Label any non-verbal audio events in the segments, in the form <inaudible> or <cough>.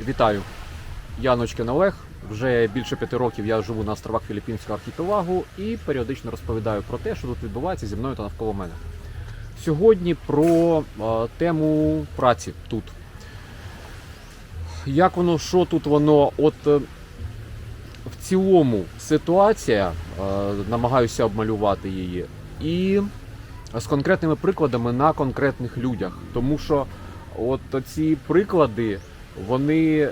Вітаю, я Ночкин Олег. Вже більше п'яти років я живу на островах Філіппінського архіпелагу і періодично розповідаю про те, що тут відбувається зі мною та навколо мене. Сьогодні про е, тему праці тут. Як воно, що тут воно? От е, в цілому ситуація, е, намагаюся обмалювати її, і з конкретними прикладами на конкретних людях. Тому що от ці приклади, вони е,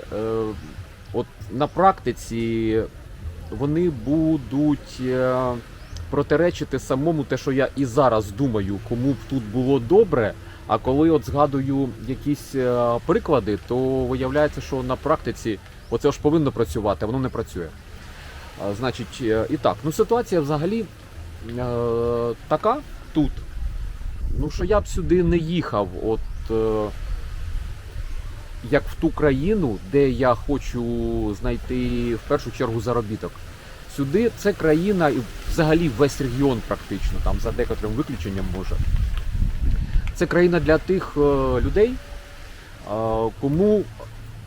от на практиці вони будуть е, протиречити самому те, що я і зараз думаю, кому б тут було добре. А коли от згадую якісь е, приклади, то виявляється, що на практиці оце ж повинно працювати, воно не працює. А, Значить, е, і так, ну ситуація взагалі е, така тут. Ну що я б сюди не їхав, от е, як в ту країну, де я хочу знайти в першу чергу заробіток. Сюди це країна і взагалі весь регіон практично, там за декотрим виключенням може. Це країна для тих е, людей, е, кому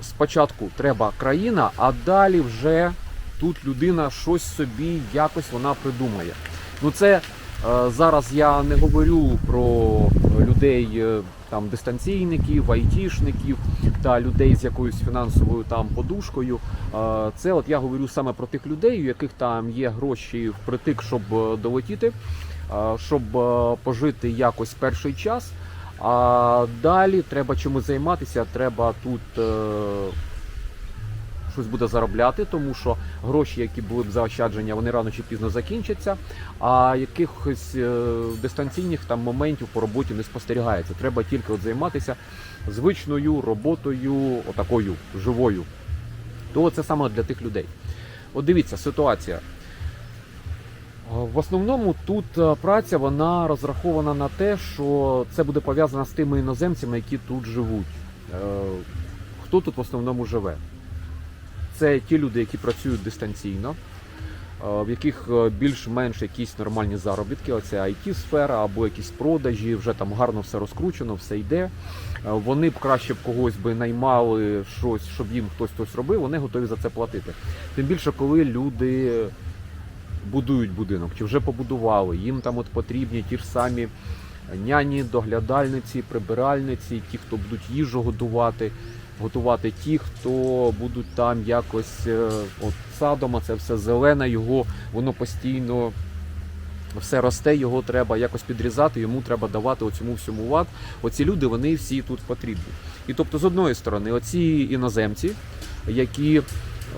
спочатку треба країна, а далі вже тут людина щось собі якось вона придумає. Ну це зараз я не говорю про людей е, там дистанційників, айтішників та людей з якоюсь фінансовою там подушкою. Е, Це от я говорю саме про тих людей, у яких там є гроші впритик, щоб е, долетіти, е, щоб е, пожити якось перший час. А далі треба чимось займатися, треба тут е, щось буде заробляти, тому що гроші, які були б заощадження, вони рано чи пізно закінчаться. А якихось е, дистанційних там моментів по роботі не спостерігається. Треба тільки от займатися звичною роботою, отакою живою. То це саме для тих людей. От дивіться, ситуація. В основному тут е, праця вона розрахована на те, що це буде пов'язано з тими іноземцями, які тут живуть. Е, Хто тут в основному живе? Це ті люди, які працюють дистанційно, е, в яких е, більш-менш якісь нормальні заробітки, оце it сфера або якісь продажі, вже там гарно все розкручено, все йде. Е, Вони б краще б когось би наймали щось, щоб їм хтось хтось робив, вони готові за це платити. Тим більше, коли люди будують будинок, чи вже побудували, їм там от потрібні ті ж самі няні, доглядальниці, прибиральниці, ті, хто будуть їжу годувати, готувати ті, хто будуть там якось е, от садом, а це все зелене, його воно постійно. Все росте, його треба якось підрізати, йому треба давати оцьому всьому лад. Оці люди вони всі тут потрібні. І тобто, з одної сторони, оці іноземці, які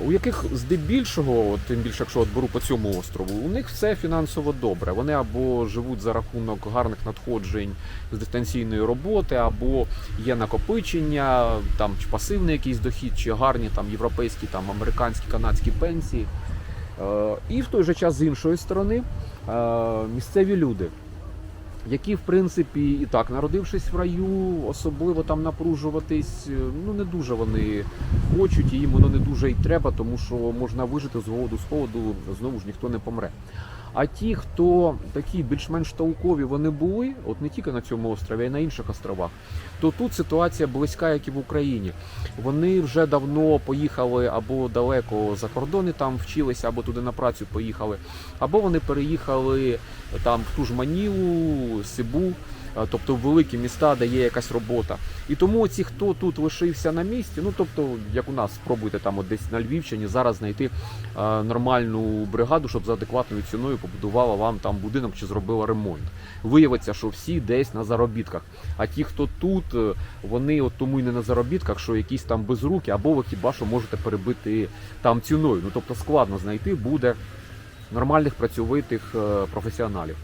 у яких здебільшого, тим більше, якщо от беру по цьому острову, у них все фінансово добре. Вони або живуть за рахунок гарних надходжень з дистанційної роботи, або є накопичення, там чи пасивний якийсь дохід, чи гарні там європейські, там американські, канадські пенсії. Е, І в той же час з іншої сторони е, місцеві люди, які, в принципі, і так, народившись в раю, особливо там напружуватись, е, ну не дуже вони хочуть, і їм воно не дуже й треба, тому що можна вижити з голоду з холоду, знову ж ніхто не помре. А ті, хто такі більш-менш толкові вони були, от не тільки на цьому острові, а й на інших островах, то тут ситуація близька, як і в Україні. Вони вже давно поїхали або далеко за кордони там вчилися, або туди на працю поїхали, або вони переїхали там в ту ж Манілу, Сибу, тобто в великі міста, де є якась робота. І тому ці, хто тут лишився на місці, ну тобто, як у нас, спробуйте там от десь на Львівщині зараз знайти е, нормальну бригаду, щоб за адекватною ціною побудувала вам там будинок чи зробила ремонт. Виявиться, що всі десь на заробітках. А ті, хто тут, е, вони от тому й не на заробітках, що якісь там безруки, або ви хіба що можете перебити там ціною. Ну тобто складно знайти буде нормальних працьовитих е, професіоналів.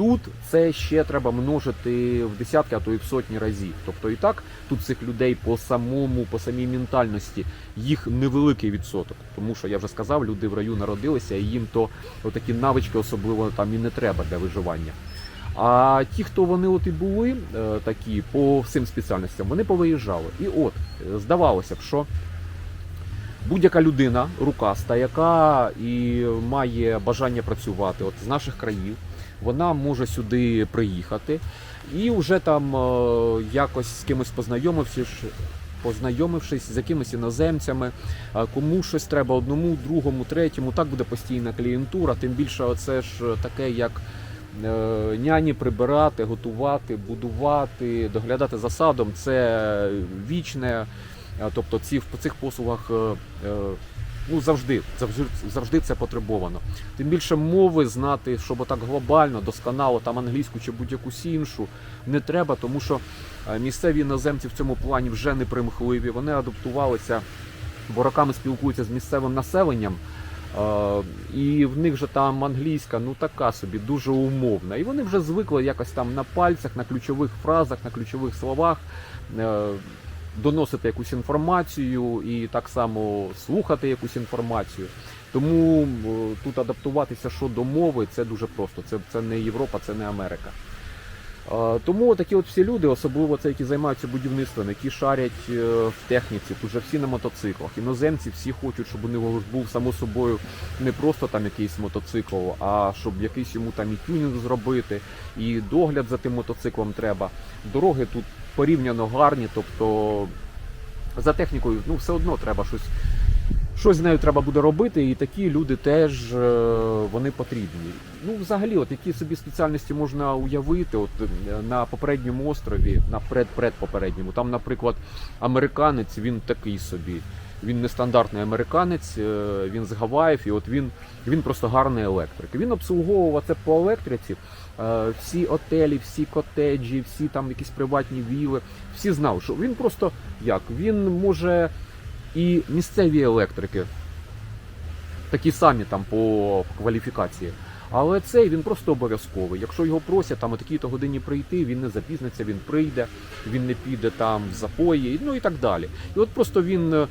Тут це ще треба множити в десятки, а то і в сотні разів. Тобто і так тут цих людей по самому, по самій ментальності їх невеликий відсоток. Тому що я вже сказав, люди в раю народилися, і їм то такі навички особливо там і не треба для виживання. А ті, хто вони от і були е, такі по всім спеціальностям, вони повиїжджали. І от е, здавалося б, що будь-яка людина рукаста, яка і має бажання працювати от з наших країв, вона може сюди приїхати і вже там е, якось з кимось познайомившись, познайомившись з якимись іноземцями, е, кому щось треба одному, другому, третьому, так буде постійна клієнтура. Тим більше, це ж таке, як е, няні прибирати, готувати, будувати, доглядати за садом. Це вічне. Тобто ці в цих послугах ну завжди, завжди, завжди це потребовано. Тим більше мови знати, щоб так глобально, досконало, там англійську чи будь-якусь іншу, не треба, тому що е, місцеві іноземці в цьому плані вже не примхливі. Вони адаптувалися, бо роками спілкуються з місцевим населенням. е, І в них же там англійська, ну така собі, дуже умовна. І вони вже звикли якось там на пальцях, на ключових фразах, на ключових словах е, доносити якусь інформацію і так само слухати якусь інформацію. Тому е, тут адаптуватися щодо мови це дуже просто. Це, це не Європа, це не Америка. Е, Тому такі от всі люди, особливо це, які займаються будівництвом, які шарять е, в техніці, тут же всі на мотоциклах. Іноземці всі хочуть, щоб у них був само собою не просто там якийсь мотоцикл, а щоб якийсь йому там і тюнінг зробити, і догляд за тим мотоциклом треба. Дороги тут порівняно гарні, тобто за технікою ну все одно треба щось. Щось з нею треба буде робити, і такі люди теж е, вони потрібні. Ну, взагалі, от які собі спеціальності можна уявити, от е, на попередньому острові, на предпредпопередньому, там, наприклад, американець, він такий собі. Він нестандартний американець, е, він з Гаваїв, і от він, він просто гарний електрик. Він обслуговував це по електриці. Е, Всі отелі, всі котеджі, всі там якісь приватні віли, всі знали, що він просто як? Він може і місцеві електрики, такі самі там по кваліфікації. Але цей він просто обов'язковий. Якщо його просять там о такій-то годині прийти, він не запізниться, він прийде, він не піде там в запої, ну і так далі. І от просто він е,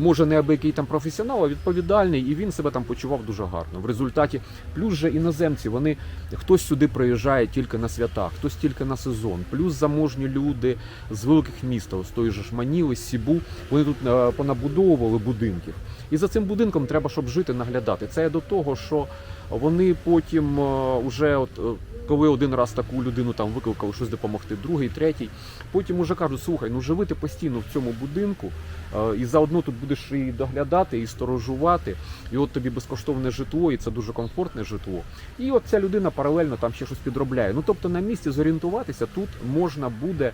може не аби там професіонал, а відповідальний, і він себе там почував дуже гарно. В результаті плюс же іноземці, вони хтось сюди приїжджає тільки на свята, хтось тільки на сезон, плюс заможні люди з великих міст, той же ж Маніли, Сібу, вони тут е, понабудовували будинків. І за цим будинком треба, щоб жити, наглядати. Це до того, що вони потім е, уже, от е, коли один раз таку людину там викликали щось допомогти, другий, третій, потім уже кажуть, слухай, ну живи ти постійно в цьому будинку, е, і заодно тут будеш і доглядати, і сторожувати, і от тобі безкоштовне житло, і це дуже комфортне житло. І от ця людина паралельно там ще щось підробляє. Ну тобто на місці зорієнтуватися тут можна буде,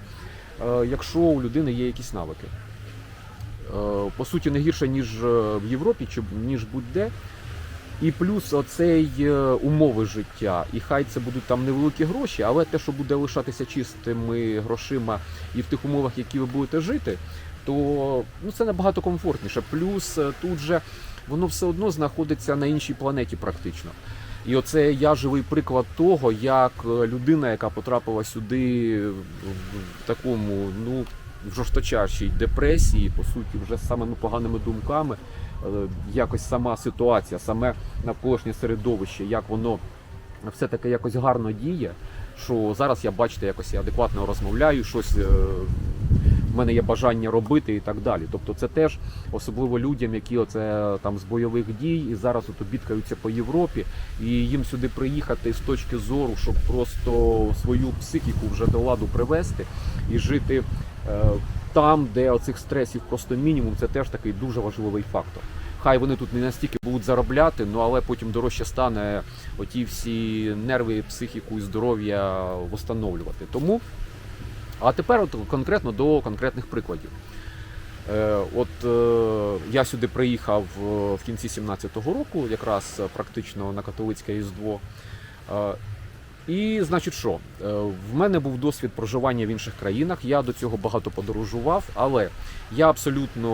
е, якщо у людини є якісь навики. Е, По суті, не гірше, ніж е, в Європі, чи ніж будь-де. І плюс оцей е, умови життя. І хай це будуть там невеликі гроші, але те, що буде лишатися чистими грошима і в тих умовах, які ви будете жити, то ну, це набагато комфортніше. Плюс тут же воно все одно знаходиться на іншій планеті практично. І оце я живий приклад того, як людина, яка потрапила сюди в такому, ну, в жорсточайшій депресії, по суті, вже з самими поганими думками, е, якось сама ситуація, саме навколишнє середовище, як воно все таки якось гарно діє. Що зараз я бачите, якось я адекватно розмовляю, щось е, в мене є бажання робити і так далі. Тобто, це теж особливо людям, які оце там з бойових дій і зараз от бідкаються по Європі, і їм сюди приїхати з точки зору, щоб просто свою психіку вже до ладу привести і жити там, де оцих стресів просто мінімум, це теж такий дуже важливий фактор. Хай вони тут не настільки будуть заробляти, ну але потім дорожче стане оті всі нерви, психіку і здоров'я встановлювати. Тому, а тепер от конкретно до конкретних прикладів. Е, От е, я сюди приїхав е, в кінці 17-го року, якраз е, практично на католицьке Різдво. І значить, що Е, в мене був досвід проживання в інших країнах. Я до цього багато подорожував, але я абсолютно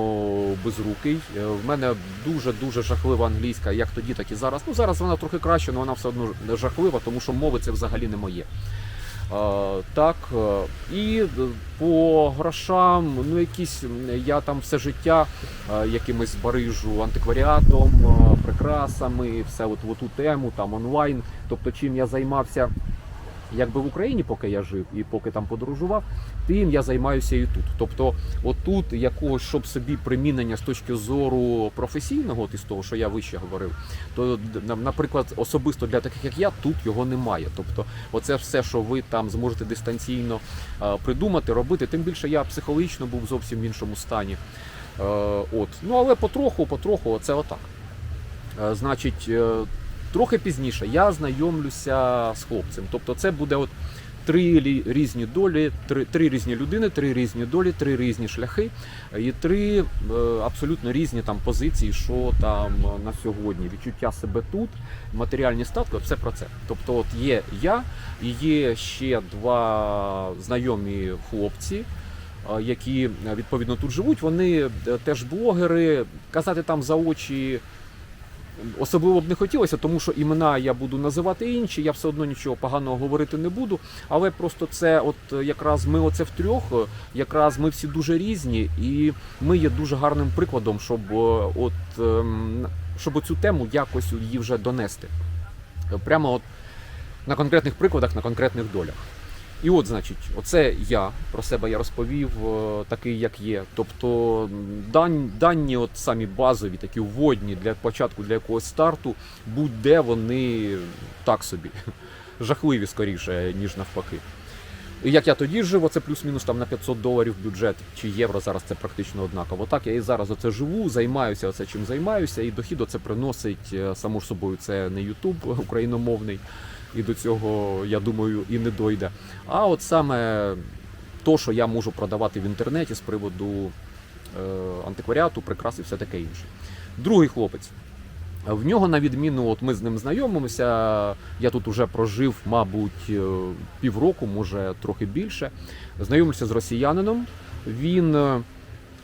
безрукий. Е, В мене дуже дуже жахлива англійська, як тоді, так і зараз. Ну зараз вона трохи краще, але вона все одно жахлива, тому що мови це взагалі не моє. Е, Так, е, і по грошам, ну якісь я там все життя е, якимось барижу антикваріатом, прикрасами, все от в ту тему, там онлайн. Тобто, чим я займався якби в Україні, поки я жив і поки там подорожував, тим я займаюся і тут. Тобто, отут якогось, щоб собі примінення з точки зору професійного, от із того, що я вище говорив, то наприклад, особисто для таких як я, тут його немає. Тобто, оце все, що ви там зможете дистанційно придумати, робити. Тим більше я психологічно був зовсім в іншому стані. Е, От, ну але потроху, потроху, це отак. Е, Значить, е, трохи пізніше я знайомлюся з хлопцем. Тобто, це буде от три різні долі, три, три різні людини, три різні долі, три різні шляхи і три е, абсолютно різні там позиції, що там е, на сьогодні. Відчуття себе тут, матеріальні статки, все про це. Тобто, от є я і є ще два знайомі хлопці. е, Які відповідно тут живуть, вони теж блогери. Казати там за очі Особливо б не хотілося, тому що імена я буду називати інші, я все одно нічого поганого говорити не буду. Але просто це, от е, якраз ми оце втрьох, е, якраз ми всі дуже різні, і ми є дуже гарним прикладом, щоб е, от ем, щоб оцю тему якось її вже донести. Прямо от на конкретних прикладах, на конкретних долях. І от, значить, оце я про себе я розповів е, такий, як є. Тобто м, дан, дані, от самі базові, такі вводні для початку, для якогось старту, будь-де вони так собі, <laughs> жахливі скоріше, ніж навпаки. І як я тоді жив, оце плюс-мінус там на 500 доларів бюджет чи євро, зараз це практично однаково. Так, я і зараз оце живу, займаюся оце чим займаюся, і дохід оце приносить е, само ж собою. Це не Ютуб <laughs> україномовний, і до цього, я думаю, і не дойде. А от саме то, що я можу продавати в інтернеті з приводу е, антикваріату, прикрас і все таке інше. Другий хлопець. В нього, на відміну, от ми з ним знайомимося. Я тут уже прожив, мабуть, е, півроку, може трохи більше. Знайомився з росіянином. Він е,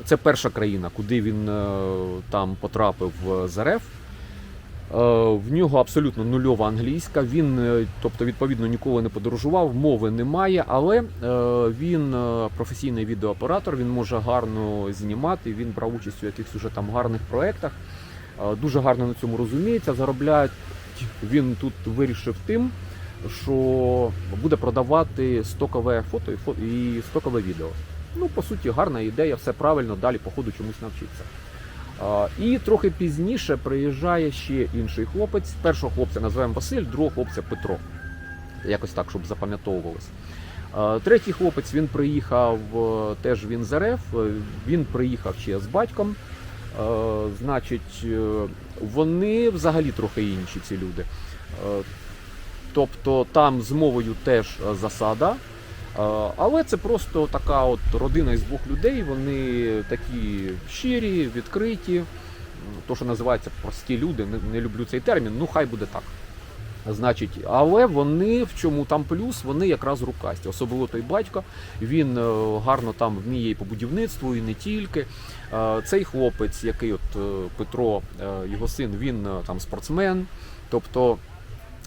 це перша країна, куди він там потрапив з РФ. Е, В нього абсолютно нульова англійська. Він, е, тобто, відповідно, ніколи не подорожував, мови немає, але е, він професійний відеооператор, він може гарно знімати. Він брав участь у якихось уже там гарних проєктах. Дуже гарно на цьому розуміється. Заробляє він тут вирішив тим, що буде продавати стокове фото і стокове відео. Ну, по суті, гарна ідея, все правильно, далі по ходу чомусь навчиться. І трохи пізніше приїжджає ще інший хлопець. Першого хлопця називаємо Василь, другого хлопця Петро. Якось так, щоб запам'ятовувалось. Третій хлопець він приїхав е, теж він з РФ, е, він приїхав ще з батьком. Е, Значить, вони взагалі трохи інші, ці люди. Тобто там з мовою теж засада. Але це просто така от родина із двох людей. Вони такі щирі, відкриті. То, що називається прості люди, не, не люблю цей термін, ну хай буде так. Значить, але вони в чому там плюс, вони якраз рукасті. Особливо той батько, він е, гарно там вміє і по будівництву, і не тільки. Е, Цей хлопець, який от е, Петро, його син, він там спортсмен. Тобто,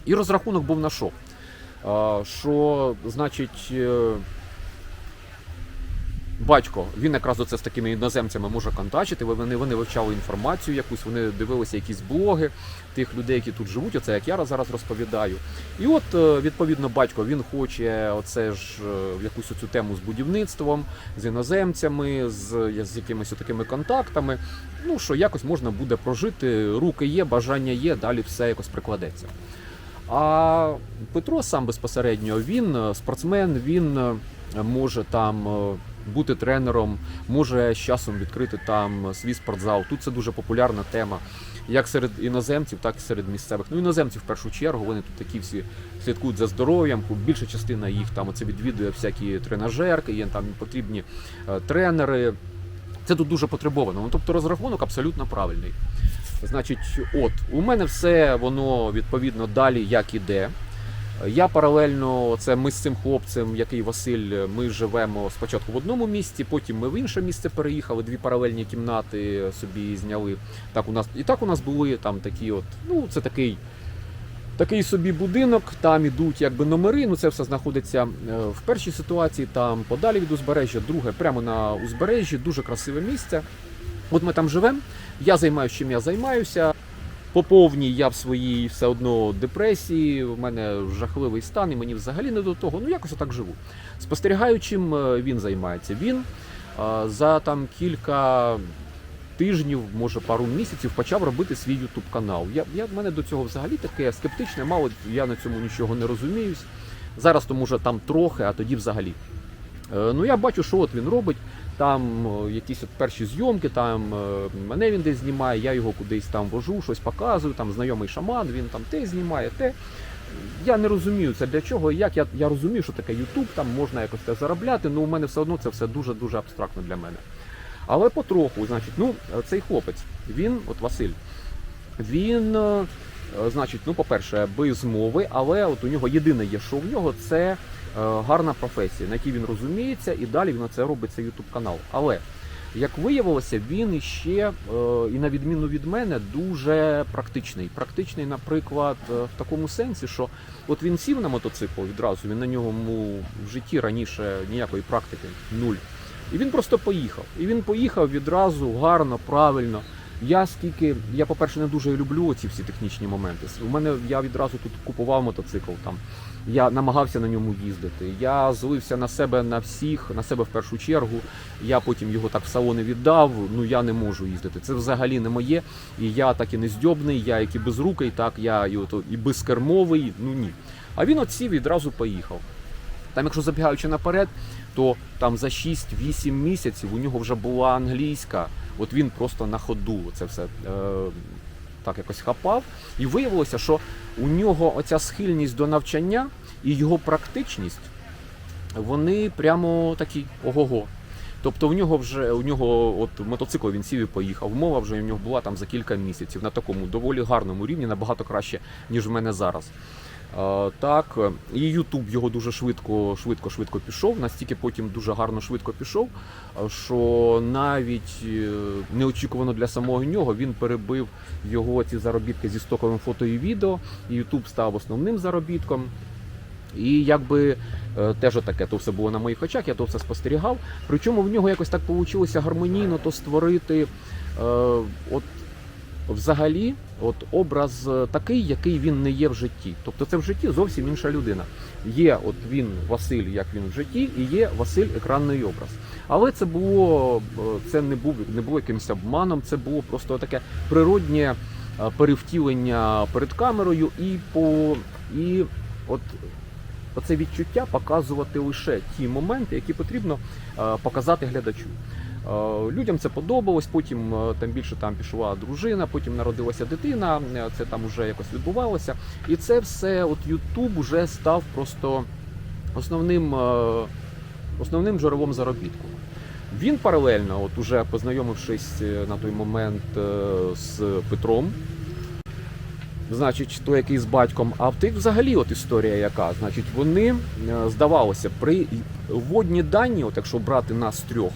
і розрахунок був на що? Що, значить, е, батько, він якраз оце з такими іноземцями може контачити, вони, вони вивчали інформацію якусь, вони дивилися якісь блоги тих людей, які тут живуть, оце як я зараз розповідаю. І от, е, відповідно, батько він хоче оце ж е, якусь цю тему з будівництвом, з іноземцями, з, з якимись такими контактами. Ну, що якось можна буде прожити, руки є, бажання є, далі все якось прикладеться. А Петро сам безпосередньо він е, спортсмен, він е, може там е, бути тренером, може з часом відкрити там свій спортзал. Тут це дуже популярна тема, як серед іноземців, так і серед місцевих. Ну, іноземців в першу чергу, вони тут такі всі слідкують за здоров'ям. Більша частина їх там оце відвідує всякі тренажерки, є там потрібні тренери. Це тут дуже потребовано. Ну, тобто розрахунок абсолютно правильний. Значить, от у мене все воно відповідно далі як іде. Я паралельно, це ми з цим хлопцем, який Василь, ми живемо спочатку в одному місці, потім ми в інше місце переїхали, дві паралельні кімнати собі зняли. Так у нас і так у нас були там такі, от, ну це такий. Такий собі будинок, там ідуть якби номери. Ну це все знаходиться е, в першій ситуації, там подалі від узбережжя, друге прямо на узбережжі, дуже красиве місце. От ми там живемо. Я займаюся чим я займаюся. по повній я в своїй все одно депресії, в мене жахливий стан, і мені взагалі не до того. Ну якось так живу. Спостерігаючим е, він займається. Він е, за там кілька тижнів, може пару місяців, почав робити свій ютуб канал. Я, я в мене до цього взагалі таке скептичне, мало я на цьому нічого не розуміюсь. Зараз то може там трохи, а тоді взагалі. Е, Ну я бачу, що от він робить. Там е, якісь от перші зйомки, там е, мене він десь знімає, я його кудись там вожу, щось показую, там знайомий шаман, він там те знімає, те. Я не розумію це для чого і як. Я, я розумію, що таке Ютуб, там можна якось те заробляти, але у мене все одно це все дуже-дуже абстрактно для мене. Але потроху, значить, ну, цей хлопець, він, от Василь, він, е, е, значить, ну, по-перше, без мови, але от у нього єдине є, що в нього це е, гарна професія, на якій він розуміється, і далі він на це робить цей YouTube канал. Але як виявилося, він іще, е, і на відміну від мене, дуже практичний. Практичний, наприклад, е, в такому сенсі, що от він сів на мотоцикл відразу, він на ньому в житті раніше ніякої практики нуль. І він просто поїхав. І він поїхав відразу гарно, правильно. Я скільки, я, по-перше, не дуже люблю ці всі технічні моменти. У мене я відразу тут купував мотоцикл там. Я намагався на ньому їздити. Я злився на себе на всіх, на себе в першу чергу. Я потім його так в салони віддав. Ну я не можу їздити. Це взагалі не моє. І я так і не здьобний, я як і безрукий, так я і, от, і безкермовий. Ну ні. А він от сів і відразу поїхав. Там, якщо забігаючи наперед, то там за 6-8 місяців у нього вже була англійська. От він просто на ходу це все е, так якось хапав. І виявилося, що у нього оця схильність до навчання і його практичність, вони прямо такі ого-го. Тобто у нього вже у нього от мотоцикл він сів і поїхав. Мова вже у нього була там за кілька місяців на такому доволі гарному рівні, набагато краще, ніж в мене зараз. Е, Так, і Ютуб його дуже швидко, швидко, швидко пішов. Настільки потім дуже гарно швидко пішов, е, що навіть е, неочікувано для самого нього він перебив його ці заробітки зі стоковим фото і відео. І Ютуб став основним заробітком. І якби теж таке, то все було на моїх очах, я то все спостерігав. Причому в нього якось так вийшло гармонійно то створити от взагалі от образ е, такий, який він не є в житті. Тобто це в житті зовсім інша людина. Є от він, Василь, як він в житті, і є Василь екранний образ. Але це було е, це не був не було якимось обманом, це було просто таке природнє е, перевтілення перед камерою і по і от. Оце відчуття показувати лише ті моменти, які потрібно показати глядачу. Е, Людям це подобалось, потім е, там більше там пішла дружина, потім народилася дитина, е, це там вже якось відбувалося. І це все, от Ютуб вже став просто основним, основним джерелом заробітку. Він паралельно, от уже познайомившись на той момент з Петром, значить, той, який з батьком, а в тих взагалі от історія яка. Значить, вони, здавалося, при вводні дані, от якщо брати нас трьох,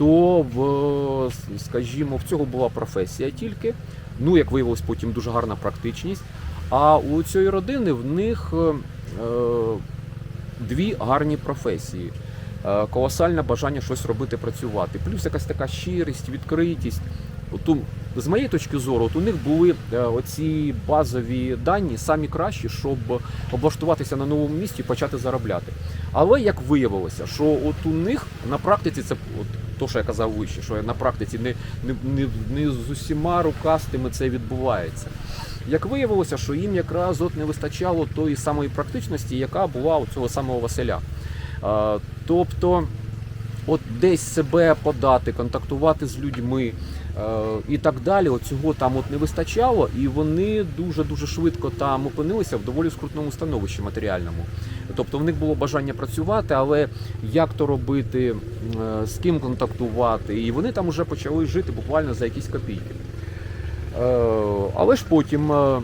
то в, скажімо, в цього була професія тільки. Ну, як виявилось, потім дуже гарна практичність. А у цієї родини в них е, дві гарні професії. Е, Колосальне бажання щось робити, працювати. Плюс якась така щирість, відкритість. От з моєї точки зору, от у них були е, оці базові дані самі кращі, щоб облаштуватися на новому місці і почати заробляти. Але як виявилося, що от у них на практиці це от то, що я казав вище, що на практиці не, не, не, не з усіма рукастими це відбувається. Як виявилося, що їм якраз от не вистачало тої самої практичності, яка була у цього самого Василя. А, тобто, от десь себе подати, контактувати з людьми е, і так далі. От цього там от не вистачало, і вони дуже дуже швидко там опинилися в доволі скрутному становищі матеріальному. Тобто в них було бажання працювати, але як то робити, е, з ким контактувати, і вони там вже почали жити буквально за якісь копійки. Е, Але ж потім е,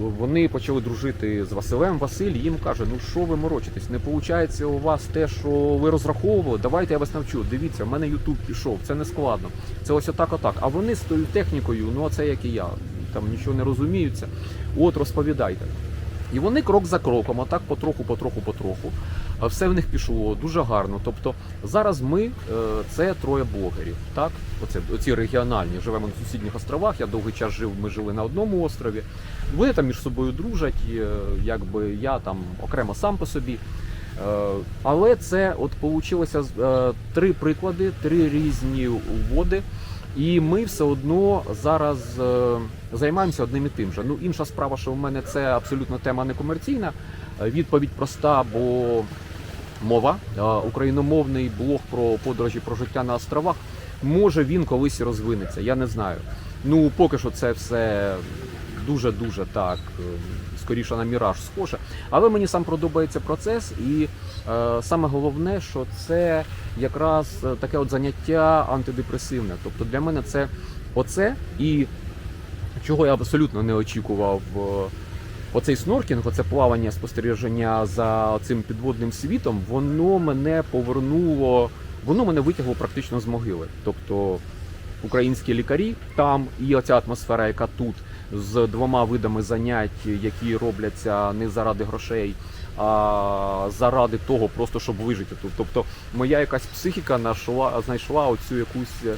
вони почали дружити з Василем. Василь їм каже: ну що ви морочитесь? Не виходить у вас те, що ви розраховували. Давайте я вас навчу. Дивіться, в мене Ютуб пішов, це не складно. Це ось отак, отак. А вони з тою технікою, ну а це як і я, там нічого не розуміються. От розповідайте. І вони крок за кроком, отак потроху, потроху, потроху. Все в них пішло дуже гарно. Тобто зараз ми е, це троє блогерів. Так, оце оці регіональні. Живемо на сусідніх островах. Я довгий час жив. Ми жили на одному острові. Вони там між собою дружать. е, Якби я там окремо сам по собі. Е, Але це от получилося три приклади, три різні води. І ми все одно зараз займаємося одним і тим же. Ну інша справа, що в мене це абсолютно тема не комерційна. Відповідь проста, бо мова, е, україномовний блог про подорожі про життя на островах. Може він колись розвинеться, я не знаю. Ну поки що це все дуже дуже так, е, скоріше на міраж схоже. Але мені сам подобається процес, і е, саме головне, що це якраз е, таке от заняття антидепресивне. Тобто для мене це оце і чого я абсолютно не очікував. Оцей сноркінг, оце плавання спостереження за цим підводним світом, воно мене повернуло, воно мене витягло практично з могили. Тобто українські лікарі там і оця атмосфера, яка тут з двома видами занять, які робляться не заради грошей, а заради того, просто щоб вижити тут. Тобто, моя якась психіка нашла, знайшла оцю якусь е,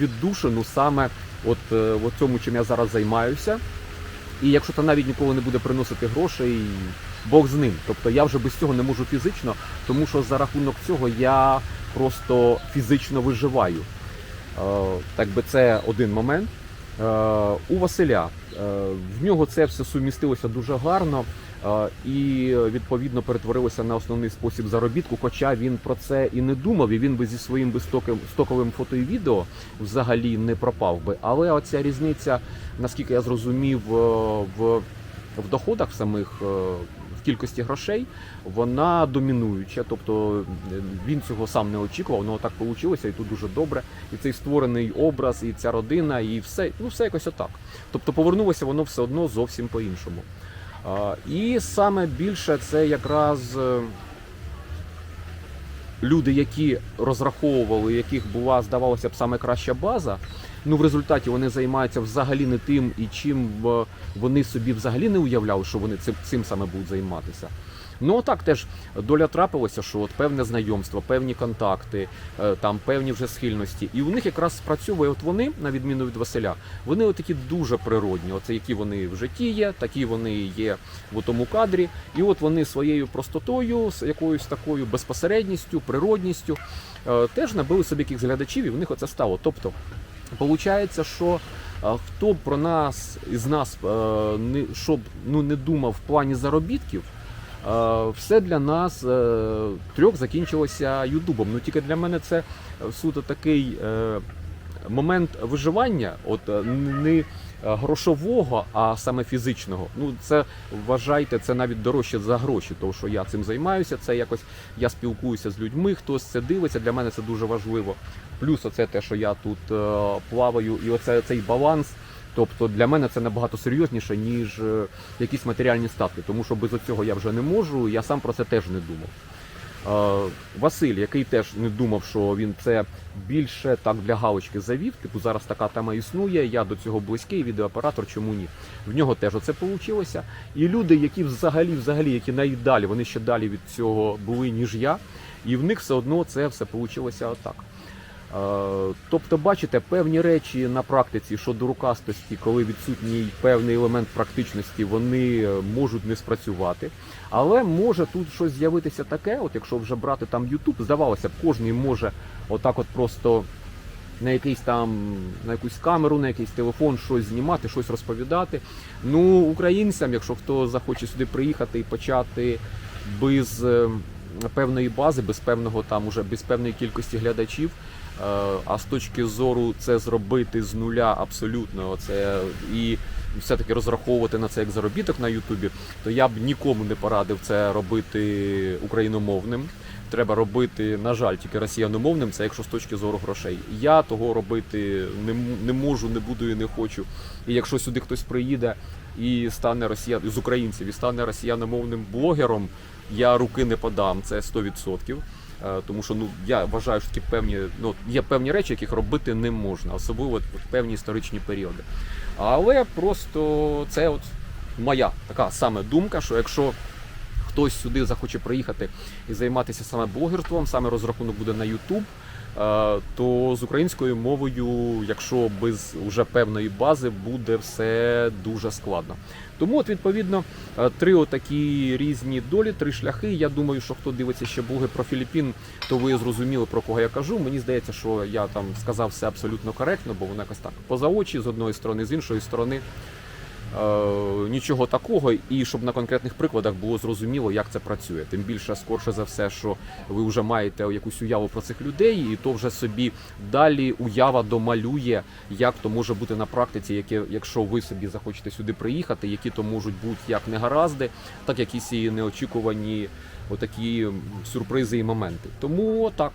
віддушину саме от е, в цьому, чим я зараз займаюся. І якщо це навіть ніколи не буде приносити грошей, Бог з ним. Тобто я вже без цього не можу фізично, тому що за рахунок цього я просто фізично виживаю. Е, Так би це один момент. Е, У Василя е, в нього це все сумістилося дуже гарно і відповідно перетворилося на основний спосіб заробітку. Хоча він про це і не думав, і він би зі своїм би стоковим фото і відео взагалі не пропав би. Але оця різниця, наскільки я зрозумів, е, в, в доходах самих. е, В кількості грошей вона домінуюча, тобто е, він цього сам не очікував, воно так вийшло, і тут дуже добре. І цей створений образ, і ця родина, і все, ну все якось отак. Тобто повернулося воно все одно зовсім по-іншому. І саме більше це якраз е, люди, які розраховували, яких була, здавалося б, саме краща база. Ну, в результаті вони займаються взагалі не тим, і чим е, вони собі взагалі не уявляли, що вони цим, цим саме будуть займатися. Ну так теж доля трапилася, що от певне знайомство, певні контакти, е, там певні вже схильності. І у них якраз спрацьовує, от вони, на відміну від Василя, вони от такі дуже природні. Оце які вони в житті є, такі вони є в тому кадрі. І от вони своєю простотою, з якоюсь такою безпосередністю, природністю е, теж набили собі якихось глядачів, і в них оце стало. Тобто, Получається, що е, хто б про нас із нас не щоб ну не думав в плані заробітків, все для нас е, трьох закінчилося Ютубом. Ну тільки для мене це е, суто такий е, момент виживання, от е, не грошового, а саме фізичного. Ну це вважайте, це навіть дорожче за гроші, тому що я цим займаюся. Це якось я спілкуюся з людьми, хтось це дивиться. Для мене це дуже важливо. Плюс оце те, що я тут е, плаваю, і оце цей баланс. Тобто для мене це набагато серйозніше, ніж е, якісь матеріальні статки, тому що без цього я вже не можу. Я сам про це теж не думав. Е, Василь, який теж не думав, що він це більше так для галочки завів. Типу зараз така тема існує. Я до цього близький, відеооператор, чому ні? В нього теж оце вийшло. І люди, які взагалі, взагалі, які найдалі, вони ще далі від цього були, ніж я, і в них все одно це все вийшло отак. Е, Тобто, бачите, певні речі на практиці щодо рукастості, коли відсутній певний елемент практичності, вони е, можуть не спрацювати. Але може тут щось з'явитися таке, от якщо вже брати там YouTube, здавалося б, кожен може отак от просто на якийсь там на якусь камеру, на якийсь телефон щось знімати, щось розповідати. Ну, українцям, якщо хто захоче сюди приїхати і почати без е, певної бази, без певного там уже без певної кількості глядачів. Е, А з точки зору це зробити з нуля абсолютно це і все-таки розраховувати на це як заробіток на Ютубі, то я б нікому не порадив це робити україномовним. Треба робити, на жаль, тільки росіяномовним, це якщо з точки зору грошей. Я того робити не, не можу, не буду і не хочу. І якщо сюди хтось приїде і стане росіян з українців і стане росіяномовним блогером, я руки не подам, це 100%. Е, Тому що ну я вважаю, що такі певні ну є певні речі, яких робити не можна, особливо в певні історичні періоди. Але просто це от моя така саме думка, що якщо хтось сюди захоче приїхати і займатися саме блогерством, саме розрахунок буде на YouTube, е, то з українською мовою, якщо без уже певної бази, буде все дуже складно. Тому, от відповідно, е, три отакі різні долі, три шляхи. Я думаю, що хто дивиться ще блоги про Філіппін, то ви зрозуміли про кого я кажу. Мені здається, що я там сказав все абсолютно коректно, бо воно якось так поза очі з одної сторони, з іншої сторони. Е, нічого такого, і щоб на конкретних прикладах було зрозуміло, як це працює. Тим більше, скорше за все, що ви вже маєте якусь уяву про цих людей, і то вже собі далі уява домалює, як то може бути на практиці, яке, якщо ви собі захочете сюди приїхати, які то можуть бути як негаразди, так якісь і неочікувані отакі сюрпризи і моменти. Тому так.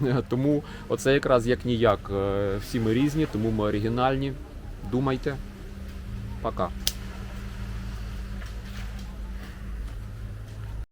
<laughs> Тому оце якраз як ніяк. е, Всі ми різні, тому ми оригінальні. Думайте. Пока.